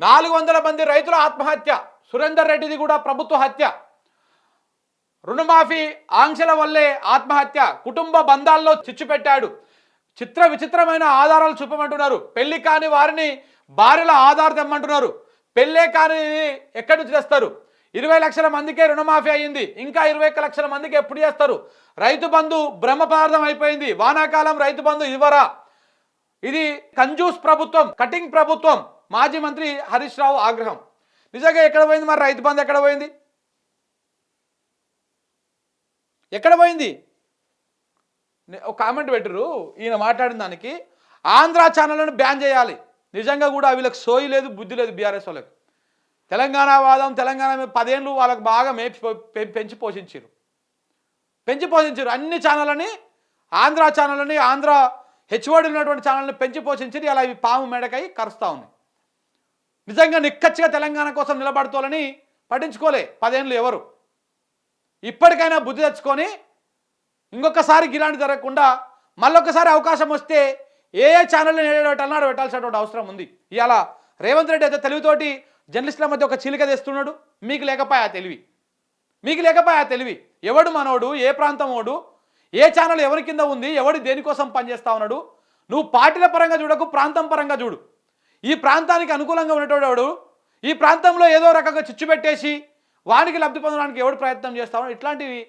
నాలుగు వందల మంది రైతుల ఆత్మహత్య. సురేందర్ రెడ్డిది కూడా ప్రభుత్వ హత్య. రుణమాఫీ ఆంక్షల వల్లే ఆత్మహత్య. కుటుంబ బంధాల్లో చిచ్చు పెట్టాడు చిత్ర విచిత్రమైన ఆధారాలు చూపమంటున్నారు. పెళ్ళి కాని వారిని భార్యల ఆధార్ తెమ్మంటున్నారు. పెళ్ళే కాని ఎక్కడి నుంచి తెస్తారు? ఇరవై లక్షల మందికే రుణమాఫీ అయ్యింది. ఇంకా ఇరవై ఒక్క లక్షల మందికి ఎప్పుడు చేస్తారు? రైతు బంధు బ్రహ్మపార్థం అయిపోయింది. వానాకాలం రైతు బంధు ఇవ్వరా? ఇది కంజూస్ ప్రభుత్వం కటింగ్ ప్రభుత్వం. మాజీ మంత్రి హరీష్ రావు ఆగ్రహం. నిజంగా ఎక్కడ పోయింది మరి? రైతు బంధు ఎక్కడ పోయింది? ఎక్కడ పోయింది? ఒక కామెంట్ పెట్టరు ఈయన మాట్లాడిన దానికి ఆంధ్ర ఛానళ్ళను బ్యాన్ చేయాలి. నిజంగా కూడా వీళ్ళకి సోయి లేదు బుద్ధి లేదు బీఆర్ఎస్ వాళ్ళకి. తెలంగాణ వాదం తెలంగాణ పదేళ్ళు వాళ్ళకి బాగా మేపి పెంచి పోషించారు పెంచి పోషించారు అన్ని ఛానళ్ళని ఆంధ్ర ఛానళ్ళని ఆంధ్ర హెచ్ఓడి ఉన్నటువంటి ఛానల్ని పెంచి పోషించి అలా ఇవి పాము మెడకై కరుస్తూ ఉన్నాయి. నిజంగా నిక్కచ్చిగా తెలంగాణ కోసం నిలబడుతోలని పట్టించుకోలే పదేళ్ళు ఎవరు. ఇప్పటికైనా బుద్ధి తెచ్చుకొని ఇంకొకసారి గిరాంటి జరగకుండా మళ్ళొకసారి అవకాశం వస్తే ఏ ఏ ఛానల్ని పెట్టాలన్నా పెట్టాల్సినటువంటి అవసరం ఉంది. ఇవాళ రేవంత్ రెడ్డి అయితే తెలివితోటి జర్నలిస్టుల మధ్య ఒక చీలిక తెస్తున్నాడు. మీకు లేకపోయా ఆ తెలివి? మీకు లేకపోయా ఆ తెలివి? ఎవడు మనోడు? ఏ ప్రాంతం వాడు? ఏ ఛానల్ ఎవరి కింద ఉంది? ఎవడు దేనికోసం పనిచేస్తా ఉన్నాడు? నువ్వు పార్టీల పరంగా చూడకు ప్రాంతం పరంగా చూడు. ఈ ప్రాంతానికి అనుకూలంగా ఉండేటోడు ఈ ప్రాంతంలో ఏదో రకంగా చిచ్చు పెట్టేసి వానికి లబ్ధి పొందడానికి ఎవడు ప్రయత్నం చేస్తా ఉన్నాడు? ఇట్లాంటివి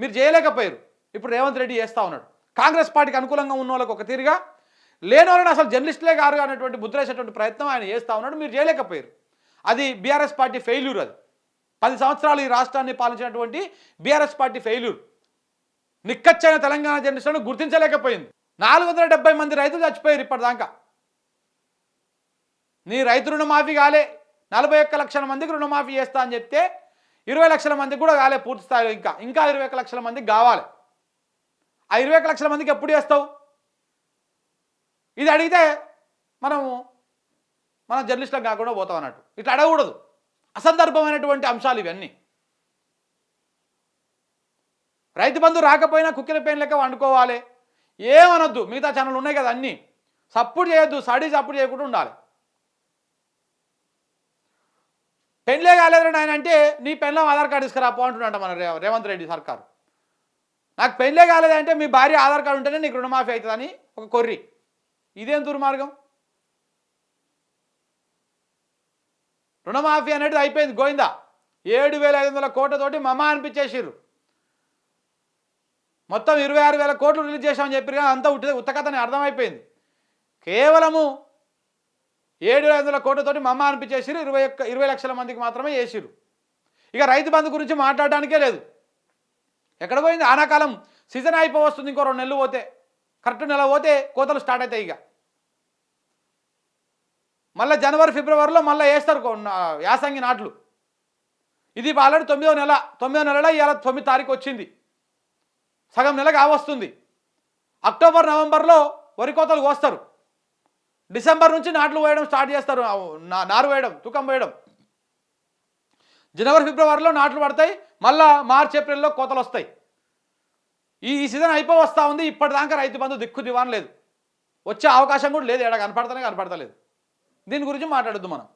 మీరు చేయలేకపోయారు. ఇప్పుడు రేవంత్ రెడ్డి చేస్తూ ఉన్నాడు. కాంగ్రెస్ పార్టీకి అనుకూలంగా ఉన్న వాళ్ళకి ఒక తీరుగా లేని వాళ్ళని అసలు జర్నలిస్టులే కారు అనేటువంటి ముద్రేసేటువంటి ప్రయత్నం ఆయన చేస్తూ ఉన్నాడు. మీరు చేయలేకపోయారు. అది బీఆర్ఎస్ పార్టీ ఫెయిల్యూర్ అది. పది సంవత్సరాలు ఈ రాష్ట్రాన్ని పాలించినటువంటి బీఆర్ఎస్ పార్టీ ఫెయిల్యూర్. నిక్కచ్చైన తెలంగాణ జర్నలిస్టులను గుర్తించలేకపోయింది. నాలుగు డెబ్బై మంది రైతులు చచ్చిపోయారు ఇప్పటిదాకా. నీ రైతు రుణమాఫీ కాలే. నలభై ఒక్క లక్షల మందికి రుణమాఫీ చేస్తా అని చెప్తే ఇరవై లక్షల మందికి కూడా కాలే పూర్తి స్థాయిలో ఇంకా. ఇంకా ఇరవై ఒక్క లక్షల మందికి కావాలి. ఆ ఇరవై ఒక్క లక్షల మందికి ఎప్పుడు చేస్తావు? ఇది అడిగితే మనము మన జర్నలిస్టులకు కాకుండా పోతాం అన్నట్టు. ఇట్లా అడగకూడదు. అసందర్భమైనటువంటి అంశాలు ఇవన్నీ. రైతు బంధు రాకపోయినా కుక్కెల పెయిన్ లెక్క వండుకోవాలి. ఏమనొద్దు. మిగతా ఛానల్ ఉన్నాయి కదా అన్నీ. సపోర్ట్ చేయొద్దు. సడీ సపోర్ట్ చేయకుండా ఉండాలి. పెళ్ళే కాలేదని ఆయన అంటే నీ పెళ్ళం ఆధార్ కార్డు తీసుకురా పో మన రేవంత్ రెడ్డి సర్కారు. నాకు పెళ్ళే కాలేదంటే మీ భార్య ఆధార్ కార్డు ఉంటేనే నీకు రుణమాఫీ అవుతుందని ఒక కొర్రి. ఇదేం దుర్మార్గం? రుణమాఫీ అనేది అయిపోయింది గోయిందా? ఏడు వేల ఐదు వందల కోట్లతోటి మమ అనిపించేసిర్రు. మొత్తం ఇరవై ఆరు వేల కోట్లు రిలీజ్ చేశామని చెప్పారు కానీ అంతా ఉట్టి ఉత్తకథని అర్థమైపోయింది. కేవలము ఏడు వందల కోట్లతోటి మమ్మ అనిపించేసిరు ఇరవై ఒక్క ఇరవై లక్షల మందికి మాత్రమే వేసిరు ఇక రైతు బంధు గురించి మాట్లాడడానికే లేదు. ఎక్కడ పోయింది? ఆనాకాలం సీజన్ అయిపో వస్తుంది ఇంకో రెండు నెలలు పోతే. కరెక్ట్ నెల పోతే కోతలు స్టార్ట్ అవుతాయి ఇక. మళ్ళీ జనవరి ఫిబ్రవరిలో మళ్ళీ వేస్తారు యాసంగి నాట్లు. ఇది ఆల్రెడీ తొమ్మిదో నెల తొమ్మిదో నెలలో ఇవాళ తొమ్మిది తారీఖు వచ్చింది. సగం నెల కావస్తుంది అక్టోబర్ నవంబర్లో వరి కోతలు కోస్తారు. డిసెంబర్ నుంచి నాట్లు వేయడం స్టార్ట్ చేస్తారు. నా- నారు వేయడం తూకం వేయడం. జనవరి ఫిబ్రవరిలో నాట్లు పడతాయి. మళ్ళా మార్చ్ ఏప్రిల్లో కోతలు వస్తాయి. ఈ సీజన్ అయిపో వస్తూ ఉంది. ఇప్పటిదాకా రైతు బంధు దిక్కు దివాన్ లేదు. వచ్చే అవకాశం కూడా లేదు. ఎక్కడ కనపడతానే కనపడతలేదు. దీని గురించి మాట్లాడద్దు మనం.